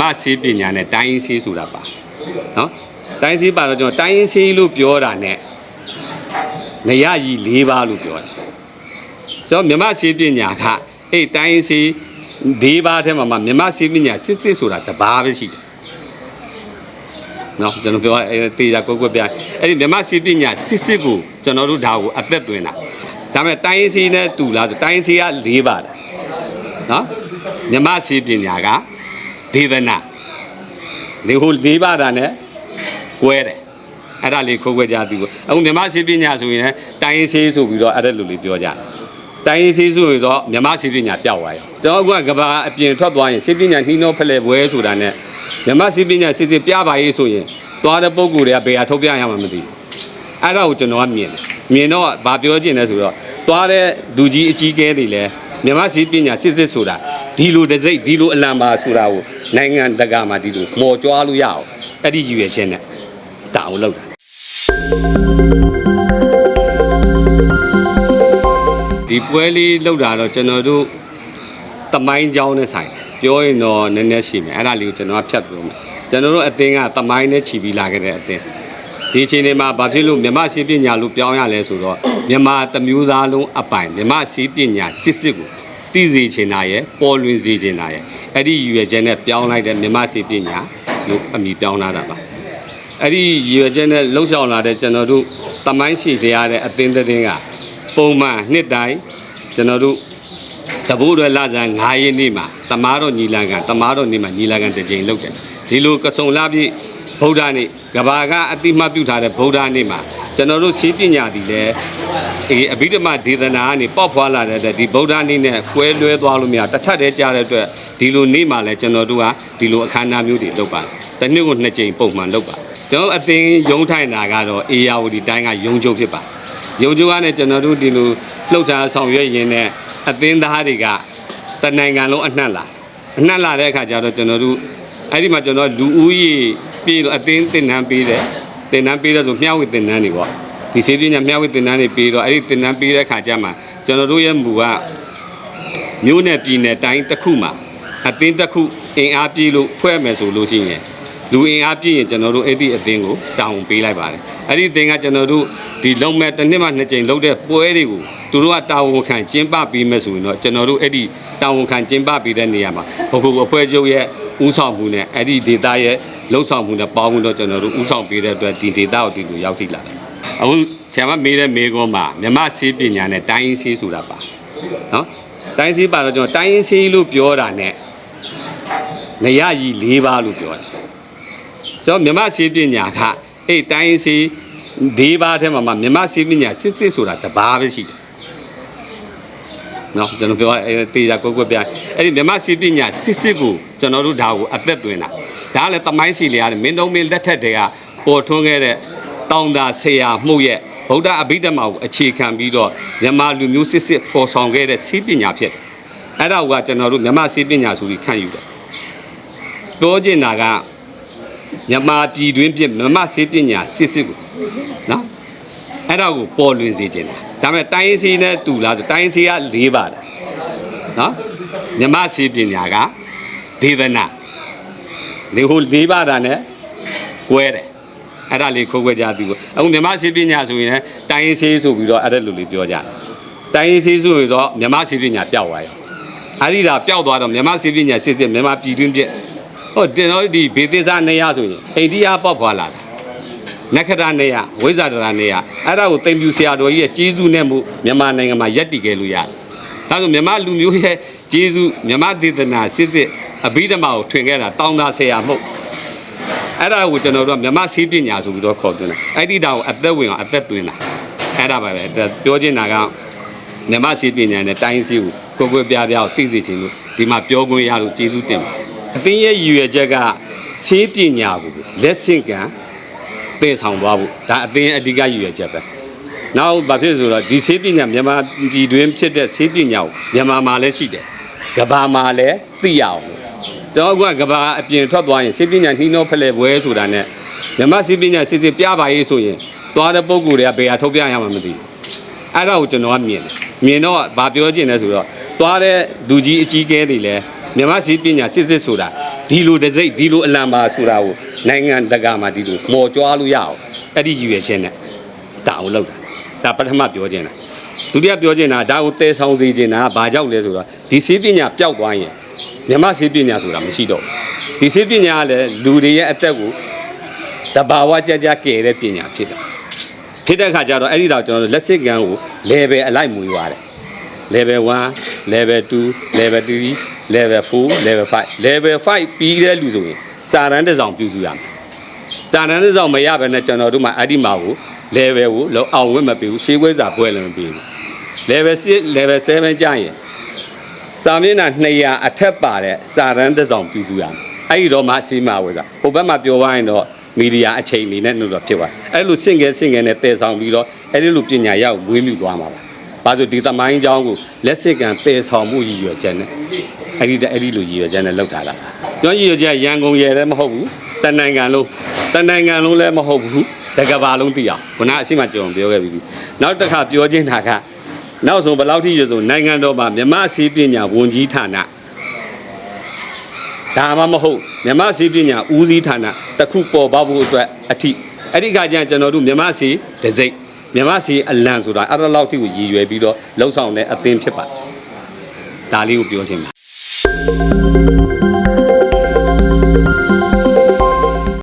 မဆေးပညာနဲ့တိုင်းရင်းဆေးဆိုတာပါနော်တိုင်းဆေးပါတော့ကျွန်တော်တိုင်းရင်းဆေးလို့ပြောတာ ਨੇ နေရကြီး၄ပါးလို့ပြောတာကျွန်တော်မြမဆေးပညာကအဲ့တိုင်းရင်းဆေး၄ပါးထဲမှာမှမြမဆေးပညာစစ်စစ်ဆိုတာတစ်ပါးပဲရှိတယ်နော်ကျွန်တော်ပြောအဲတေချာကိုကိုပြအဲ့ဒီမြမဆေးပညာစစ်စစ်ကိုကျွန်တော်တို့ဒါကိုအသက်သွင်းတာဒါပေမဲ့တိုင်းရင်းဆေးနဲ့တူလားဆိုတိုင်းရင်းဆေးက၄ပါးတာနော်မြမဆေးပညာက ဒေသနာဒီဟို၄ပါးတာ ਨੇ ကွဲတယ်အဲ့ဒါလေးခိုးခွဲကြသည်ပေါ့အခုမြမဆေးပညာဆိုရင်တိုင်းရင်းဆေးဆိုပြီးတော့အဲ့ဒါလိုလေးပြောကြတယ်တိုင်းရင်းဆေးဆိုရင်တော့မြမဆေးပညာပျောက်သွားရောကျွန်တော်ကကဘာအပြင်ထွက်သွားရင်ဆေးပညာနှီးနှောဖလှယ်ပွဲဆိုတာ ਨੇ မြမဆေးပညာစစ်စစ်ပြပါရေးဆိုရင်သွားတဲ့ပုံကိုယ်တွေကဘယ်ဟာထုတ်ပြရမှာမသိဘူးအဲ့ဒါကိုကျွန်တော်ကမြင်တယ်မြင်တော့ဗာပြောချင်တယ်ဆိုတော့သွားတဲ့လူကြီးအကြီးကဲတွေလည်းမြမဆေးပညာစစ်စစ်ဆိုတာ ဒီလိုတစ်စိတ်ဒီလိုအလံပါဆိုတာကိုနိုင်ငံတကာမှာဒီလိုမော်ကြွားလို့ရအောင်အဲ့ဒီရည်ရွယ်ချက်နဲ့တာအောင်လုပ်တာဒီပွဲလေးလောက်တာတော့ကျွန်တော်တို့တမိုင်းကြောင်းနဲ့ဆိုင်တယ်ပြောရင်တော့နည်းနည်းရှိမယ်အဲ့ဒါလေးကိုကျွန်တော်ကဖြတ်ပြောမယ်ကျွန်တော်တို့အသင်းကတမိုင်းနဲ့ခြီးပြီးလာခဲ့တဲ့အသင်းဒီအချိန်လေးမှာဘာဖြစ်လို့မြမစီပညာလို့ပြောင်းရလဲဆိုတော့မြမတမျိုးသားလုံးအပိုင်မြမစီပညာစစ်စစ်ကို တည်စေချင်တာရဲ့ပေါ်လွင်စေချင်တာရဲ့အဲ့ဒီရည်ရွယ်ချက်နဲ့ပြောင်းလိုက်တဲ့မြမစီပညာလို့အမည်ပြောင်းလာတာပါအဲ့ဒီရည်ရွယ်ချက်နဲ့လှုပ်ဆောင်လာတဲ့ကျွန်တော်တို့တမိုင်းရှိစေရတဲ့အသင်းသင်းကပုံမှန်နှစ်တိုင်းကျွန်တော်တို့တဘိုးတွေလာဇန်9ရက်နေ့မှာတမားတော်ညီလာခံတမားတော်နေ့မှာညီလာခံတစ်ကြိမ်လုပ်တယ်ဒီလိုကစုံလာပြည့်ဗုဒ္ဓနေ့ကဘာကအတိမတ်ပြုထားတဲ့ဗုဒ္ဓနေ့မှာ ကျွန်တော်တို့စီးပညာသည်လည်းအေးအဘိဓမ္မာဒေသနာကနေပေါက်ဖွာလာတဲ့အတွက်ဒီဗုဒ္ဓနေ့နဲ့ကွဲလွဲသွားလို့မရတစ်ထပ်တည်းကြားတဲ့အတွက်ဒီလိုနေ့မှာလည်းကျွန်တော်တို့ကဒီလိုအခမ်းအနားမျိုးတွေလုပ်ပါတယ်တစ်နှစ်ကိုနှစ်ကြိမ်ပုံမှန်လုပ်ပါတယ်ကျွန်တော်အသင်းရုံးထိုင်တာကတော့အေယာဝတီတိုင်းကရုံးချုပ်ဖြစ်ပါရုံးချုပ်ကလည်းကျွန်တော်တို့ဒီလိုလှုပ်ရှားဆောင်ရွက်ရင်းနဲ့အသင်းသားတွေကတနိုင်ငံလုံးအနှံ့လာအနှံ့လာတဲ့အခါကျတော့ကျွန်တော်တို့အဲ့ဒီမှာကျွန်တော်လူဦးရေပြေတော့အသင်းတင်နန်းပေးတယ် တင်နန်းပေးတဲ့ဆိုမျှဝေတင်နန်းတွေပေါ့ဒီစေပညာမျှဝေတင်နန်းတွေပေးတော့အဲ့ဒီတင်နန်းပေးတဲ့အခါကျမှကျွန်တော်တို့ရဲ့မူကမျိုးနယ်ပြည်နယ်တိုင်းတစ်ခုမှာအသင်းတစ်ခုအင်အားပြေလို့ဖွဲ့မယ်ဆိုလို့ရှိရင် လူအင်အားပြည့်ရင်ကျွန်တော်တို့အဲ့ဒီအသင်းကိုတောင်းပေးလိုက်ပါတယ်အဲ့ဒီအသင်းကကျွန်တော်တို့ဒီလုံမဲ့တစ်နှစ်မှနှစ်ကြိမ်လုပ်တဲ့ပွဲတွေကိုသူတို့ကတာဝန်ခံကျင်းပပေးမယ်ဆိုရင်တော့ကျွန်တော်တို့အဲ့ဒီတာဝန်ခံကျင်းပပေးတဲ့နေရာမှာဘခုအဖွဲ့ချုပ်ရဲ့ဥဆောင်မှုနဲ့အဲ့ဒီဒေတာရဲ့လှုပ်ဆောင်မှုနဲ့ပေါင်းပြီးတော့ကျွန်တော်တို့ဥဆောင်ပေးတဲ့အတွက်ဒီဒေတာကိုဒီလိုရောက်ရှိလာတယ်အခုဆရာမမေးတဲ့မေးခွန်းမှာမြမဆေးပညာနဲ့တိုင်းရင်းဆေးဆိုတာပါနော်တိုင်းဆေးပါတော့ကျွန်တော်တိုင်းရင်းဆေးလို့ပြောတာ ਨੇ နေရကြီး၄ပါးလို့ပြောတယ် ကျွန်တော်မြမဆေးပညာကအဲ့တိုင်းဆေး၄ပါးထဲမှာမှမြမဆေးပညာစစ်စစ်ဆိုတာတစ်ပါးပဲရှိတယ်နော်ကျွန်တော်ပြောအဲတေချာကိုကိုပြအဲ့ဒီမြမဆေးပညာစစ်စစ်ကိုကျွန်တော်တို့ဒါကိုအသက်သွင်းတာဒါကလည်းတမိုင်းစီလေရတယ်မင်းတုံးမင်းလက်ထက်တွေကပေါ်ထွန်းခဲ့တဲ့တောင်တာဆရာမှုရဲ့ဗုဒ္ဓအဘိဓမ္မာကိုအခြေခံပြီးတော့မြမလူမျိုးစစ်စစ်ပေါ်ဆောင်ခဲ့တဲ့ဆေးပညာဖြစ်တယ်အဲ့ဒါကကျွန်တော်တို့မြမဆေးပညာဆိုပြီးခန့်ယူတယ်ပြောချင်တာက မြန်မာပြည်တွင်းပြမမဆေးပညာစစ်စစ်ကိုနော်အဲ့ဒါကိုပေါ်လွင်စေခြင်းတာဒါပေမဲ့တိုင်းရင်းဆေးနဲ့တူလားဆိုတိုင်းရင်းဆေးက၄ပါတာနော်မြမဆေးပညာကဒေသနာဒီဟို၄ပါတာ ਨੇ ကွဲတယ်အဲ့ဒါလေးခိုးခွဲကြသည်ပေါ့အခုမြမဆေးပညာဆိုရင်လည်းတိုင်းရင်းဆေးဆိုပြီးတော့အဲ့ဒါလိုလေးပြောကြတယ်တိုင်းရင်းဆေးဆိုရင်တော့မြမဆေးပညာပျောက်သွားရောအဲ့ဒီဒါပျောက်သွားတော့မြမဆေးပညာစစ်စစ်မြမပြည်တွင်းပြ ဟုတ်တင်တော့ဒီဘေသစ္စနေရဆိုရင်အိန္ဒိယပေါက်ဖွာလာတာနက္ခတ္တနေရဝိဇ္ဇာတရာနေရအဲ့ဒါကိုတိမ်ပြူဆရာတော်ကြီးရဲ့ကျေးဇူးနဲ့မှုမြန်မာနိုင်ငံမှာယက်တည်ခဲ့လို့ရတယ်။ဒါဆိုမြန်မာလူမျိုးရဲ့ကျေးဇူးမြန်မာဒေသနာစစ်စစ်အဘိဓမ္မာကိုထွင်ခဲ့တာတောင်းတာဆရာမဟုတ်အဲ့ဒါကိုကျွန်တော်တို့ကမြန်မာစီးပညာဆိုပြီးတော့ခေါ်သွင်းတာအဲ့ဒီတောင်ကိုအသက်ဝင်အောင်အသက်သွင်းတာအဲ့ဒါပါပဲဒါပြောချင်တာကမြန်မာစီးပညာနဲ့တိုင်းစီးကိုကိုယ်ကိုယ်ပြပြကိုသိစေချင်လို့ဒီမှာပြောခွင့်ရလို့ကျေးဇူးတင်ပါတယ် အသင်းရဲ့ရည်ရွယ်ချက်ကဆေးပညာကိုလက်ဆင့်ကမ်းသင်ဆောင်သွားဖို့ဒါအသင်းအဓိကရည်ရွယ်ချက်ပဲ။နောက်ဘာဖြစ်ဆိုတော့ဒီဆေးပညာမြန်မာပြည်တွင်းဖြစ်တဲ့ဆေးပညာကိုမြန်မာမှာလည်းရှိတယ်။ကမ္ဘာမှာလည်းသိရအောင်လို့။တော့အခုကကမ္ဘာအပြင်ထွက်သွားရင်ဆေးပညာနှီးနှောဖလှယ်ပွဲဆိုတာနဲ့မြန်မာဆေးပညာစစ်စစ်ပြပါရေးဆိုရင်သွားတဲ့ပုံကိုယ်တွေကဘယ်ဟာထုတ်ပြရမှာမသိဘူး။အဲ့ဒါကိုကျွန်တော်ကမြင်တယ်။မြင်တော့ဗာပြောချင်တယ်ဆိုတော့သွားတဲ့လူကြီးအကြီးကဲတွေလည်း မြန်မာစီပညာစစ်စစ်ဆိုတာဒီလိုတစ်စိတ်ဒီလိုအလံပါဆိုတာကိုနိုင်ငံတကာမှာဒီလိုမော်ကြွားလို့ရအောင်အဲ့ဒီရည်ရွယ်ချက်နဲ့ဒါအောင်လုပ်တာဒါပထမပြောချင်တာဒုတိယပြောချင်တာဒါကိုတဲဆောင်စေချင်တာကဘာကြောင့်လဲဆိုတော့ဒီစေပညာပျောက်သွားရင်မြမစေပညာဆိုတာမရှိတော့ဘူးဒီစေပညာကလည်းလူတွေရဲ့အသက်ကိုတဘာဝကြကြကယ်တဲ့ပညာဖြစ်တာဖြစ်တဲ့အခါကျတော့အဲ့ဒီတော့ကျွန်တော်တို့လက်စစ်ကံကို level အလိုက်မွေးသွားတယ် level 1 level 2 level 3 level 4 level 5 level 5ပြီးတဲ့လူဆိုရင်စာတန်းတစ်စောင်ပြုစုရမယ်စာတန်းတစ်စောင်မရဘဲနဲ့ကျွန်တော်တို့မှအဲ့ဒီမှာကို level ကိုလောအောင်ဝတ်မပေးဘူးရှေးခွဲစာပွဲလည်းမပေးဘူး level 6 level 7ကျရင်စာမျက်နှာ200အထက်ပါတဲ့စာတန်းတစ်စောင်ပြုစုရမယ်အဲ့ဒီတော့မှစီမဝဲကဟိုဘက်မှာပြောသွားရင်တော့မီဒီယာအချိန်နေနဲ့လို့တော့ဖြစ်သွားအဲ့လိုစင့်ငယ်စင့်ငယ်နဲ့တည်ဆောင်ပြီးတော့အဲ့ဒီလိုပညာရောက်မွေးမြူသွားမှာပါ ဘာလို့ဒီသမိုင်းကြောင်းကိုလက်စစ်ကံတည်ဆောင်မှုရည်ရွယ်ချက်နဲ့အဲ့ဒီအဲ့ဒီလိုရည်ရွယ်ချက်နဲ့လောက်တာလားကျွန်တော်ရည်ရွယ်ချက်ရန်ကုန်ရဲလည်းမဟုတ်ဘူးတန်နိုင်ငံလုံးတန်နိုင်ငံလုံးလည်းမဟုတ်ဘူးတကဘာလုံးသိအောင်ခုနအရှိမကျွန်တော်ပြောခဲ့ပြီးနောက်တစ်ခါပြောချင်းတာကနောက်ဆုံးဘယ်လောက်ထိရဆိုနိုင်ငံတော်မှာမြမစီပညာဝန်ကြီးဌာနဒါမှမဟုတ်မြမစီပညာဦးစီးဌာနတစ်ခုပေါ်ပေါက်ဖို့အတွက်အထိအဲ့ဒီကကြကျွန်တော်တို့မြမစီဒစိတ် မြမစီအလံဆိုတာအဲ့ဒါလောက်ထိကိုရည်ရွယ်ပြီးတော့လှုပ်ဆောင်တဲ့အသင်းဖြစ်ပါတယ်ဒါလေးကိုပြောချင်ပါ